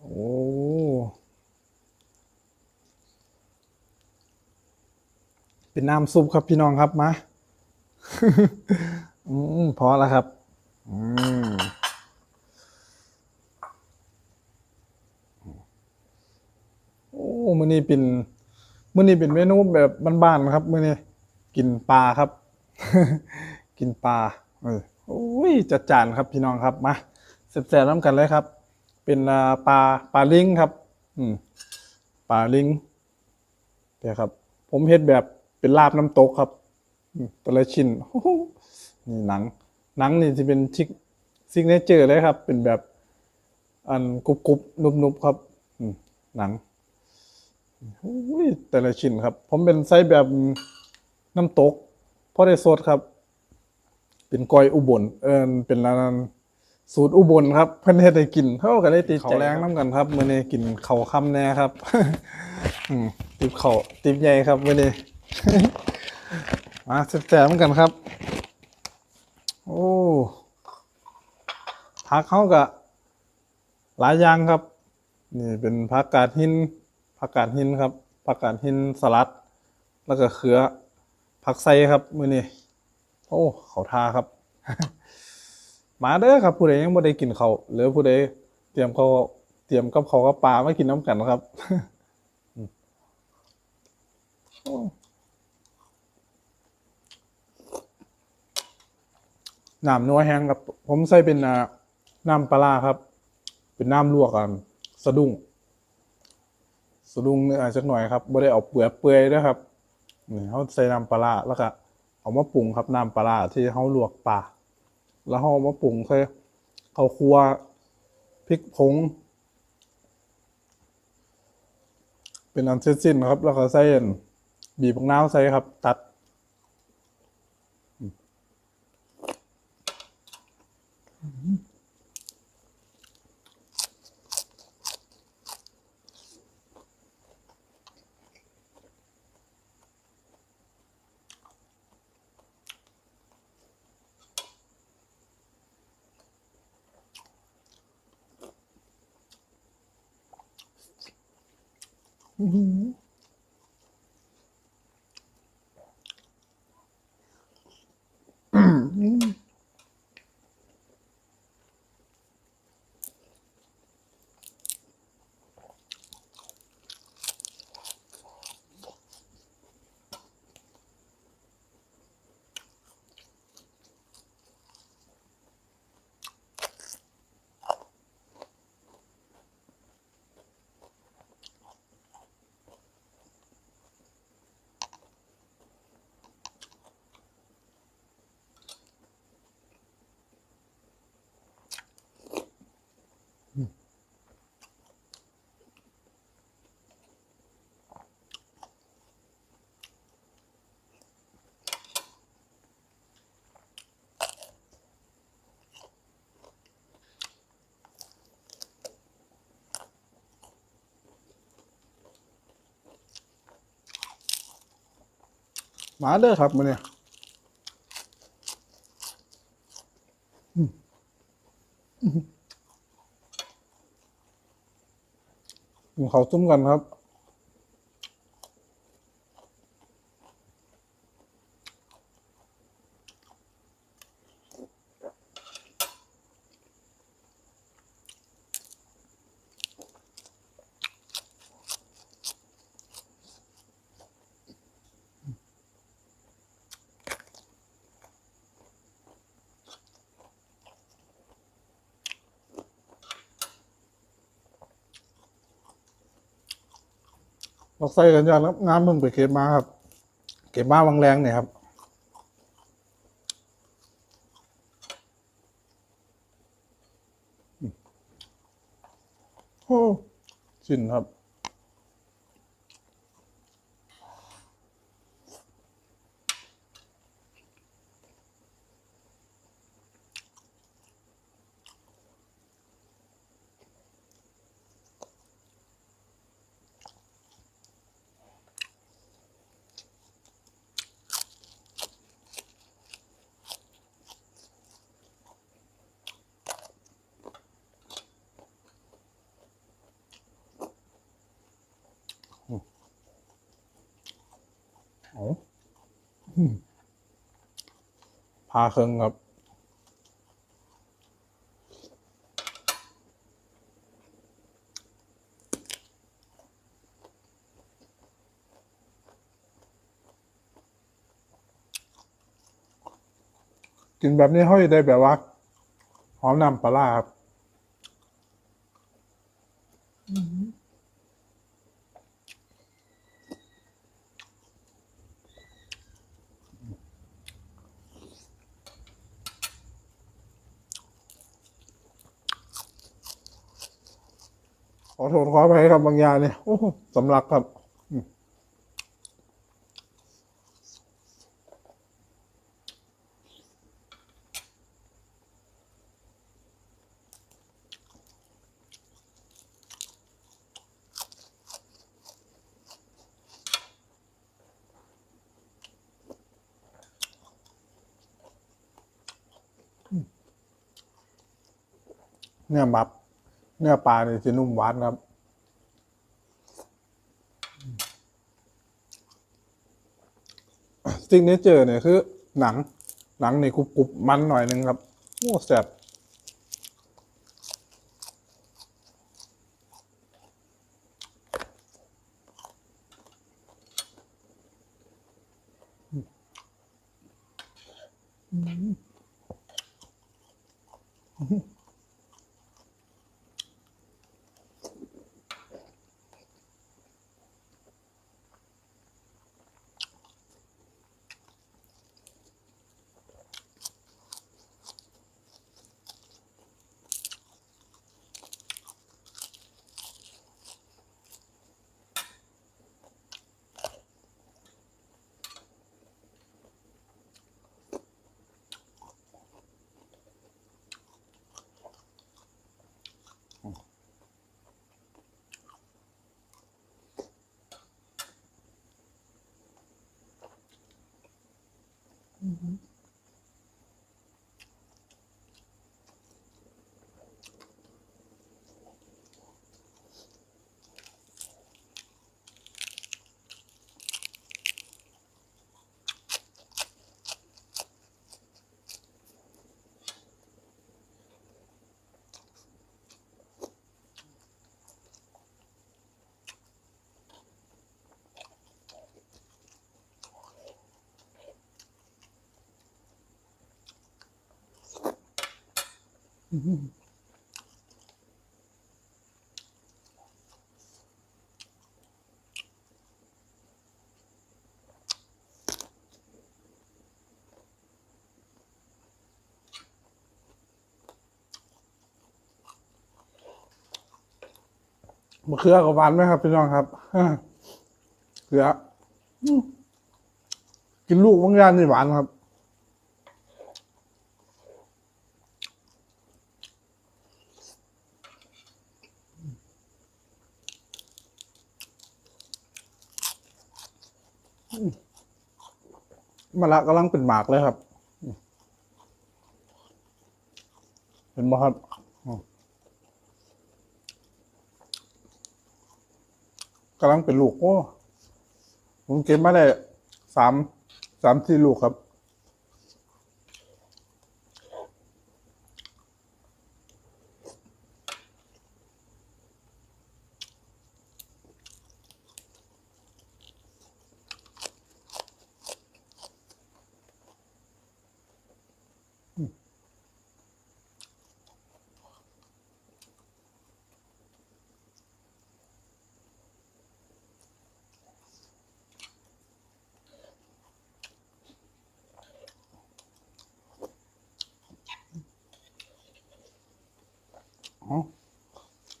โอ้เป็นน้ำซุปครับพี่น้องครับมาอืมพอแล้วครับ อืมโอ้มื้อนี้เป็นมื้อนี้เป็นเมนูแบบบ้านๆครับมื้อนี้กินปลาครับ กินปลาเออโอ้ยจัดจานครับพี่น้องครับมา แซ่บๆน้ำกันเลยครับ เป็นปลาปลาลิงครับ อืมปลาลิงเดี๋ยครับ ผมเฮ็ดแบบเป็นลาบน้ำตกครับแต่ละชิ้นนี่หนัง หนังนี่จะเป็นชิกซิกเนเจอร์เลยครับ เป็นแบบ อันกรุบกรุบนุบนุบๆครับอืหนังแต่ละชิ้นครับ ผมเป็นไซส์แบบน้ำตกพอได้สดครับ เป็นกอยอุบล เออเป็นร้าน สูตรอุบลครับ เพิ่นเฮ็ดให้กินเท่ากันเลยติดเขาวแรงน้ำกันครับมื้อนี้กินข้าวค่ำแน่ครับ อืมติบข้าวติบใหญ่ครับมื้อนี้ มาแซ่บๆเหมือนกันครับ โอ้ผักเขาก็หลายอย่างครับ นี่เป็นผักกาดหินผักกาดหินครับผักกาดหินสลัด แล้วก็เขือผักไส้ครับมื้อนี้โอ้เขาทาครับ มาเด้อครับผู้ใดยังไม่ได้กินเขาหรือผู้ใดเตรียมเขาเตรียมกับเขากับปลามากินน้ำกันะครับน้ำนัวแห้งครับ ผมใส่เป็นน้ำปลาครับ เป็นน้ำลวกกันสะดุ้งสะดุ้งเนื้อจักหน่อยครับไม่ได้เอาเปลือกเปื่อยนะครับเขาใส่น้ำปลาแล้วก็เอามาปรุงครับน้ำปลาที่เขาลวกปลา แล้วเขาเอมาปรุงใส่ข้าวคั่วพริกผง เป็นอันเสร็จสิ้นครับ แล้วก็ใส่อันบีบมะนาวใส่ครับ ตัด 嗯。 มาเด้อครับมาเนี่ยอืมเขาวซุ้มกันครับ เราใส่กันอย่างครับงานมึงไปเก็บมาครับ เก็บมาวังแรงเนี่ยครับโอ้ชินครับ พาเครื่องครับกินแบบนี้ห้อยได้แบบว่า หอมนำปลาร้าครับ ขอโทษขออภัยครับบางอย่างเนี่ยโอ้โหสำลักครับ เนื้อบับ เนื้อปลาเนี่ยจะนุ่มหวานครับ สิ่งนี้เจอเนี่ยคือหนัง หนังในกรุบกรุบมันหน่อยนึงครับ โอ้แซ่บม มะเขือกับหวานไหมครับพี่น้องครับเขือกินลูกบางอย่างนี่หวานครับ มะละกำลังเป็นหมากเลยครับ เห็นไหมครับกำลังเป็นลูกโอ้ผมเก็บมาได้สามสามสี่ลูกครับ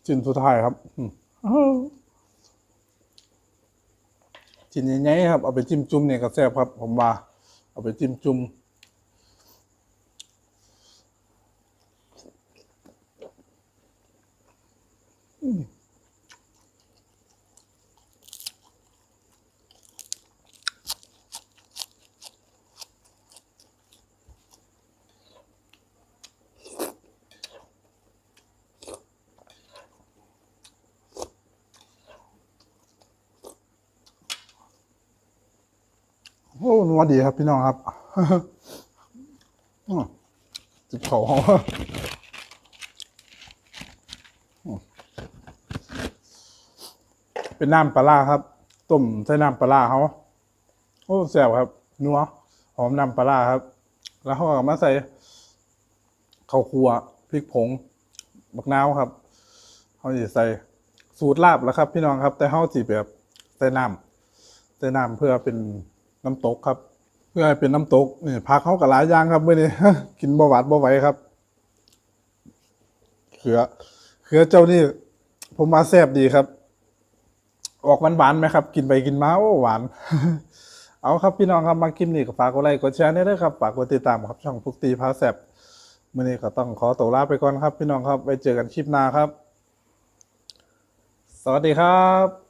จิ้นสุดท้ายครับจิ้นใหญ่ๆครับ เอาไปจิ้มจุ่มเนี่ยก็แซ่บครับ ผมว่า เอาไปจิ้มจุ่ม โอ้นัวดีครับพี่น้องครับจิบเขาเป็นน้ำปลาร้าครับ ต้มใส่น้ำปลาร้าเขาโอ้แซ่บครับ นัว หอมน้ำปลาร้าครับ แล้วเขาก็มาใส่ข้าวคั่วพริกผงบักนาวครับเขาจะใส่สูตรลาบแล้วครับ พี่น้องครับ แต่เขาจีแบบใส่น้ำใส่น้ำเพื่อเป็น น้ำตกครับ เพื่อให้เป็นน้ำตกเนี่ยพักเขากับหลายอย่างครับเมื่อนี้กินบหวาดบ่ไหวครับเขือเขือเจ้านี่ ผมมาแซ่บดีครับ ออกหวานๆไหมครับ กินไปกินมาโอ้หวาน เอาครับพี่น้องครับมาคลิปนี้ก็ฝากกดไลค์กดแชร์ด้วยครับฝากกดติดตามครับช่องพุกตีพาแซบมื่อนี้ก็ต้องขอตัวลาไปก่อนครับ พี่น้องครับไว้เจอกันคลิปหน้าครับ สวัสดีครับ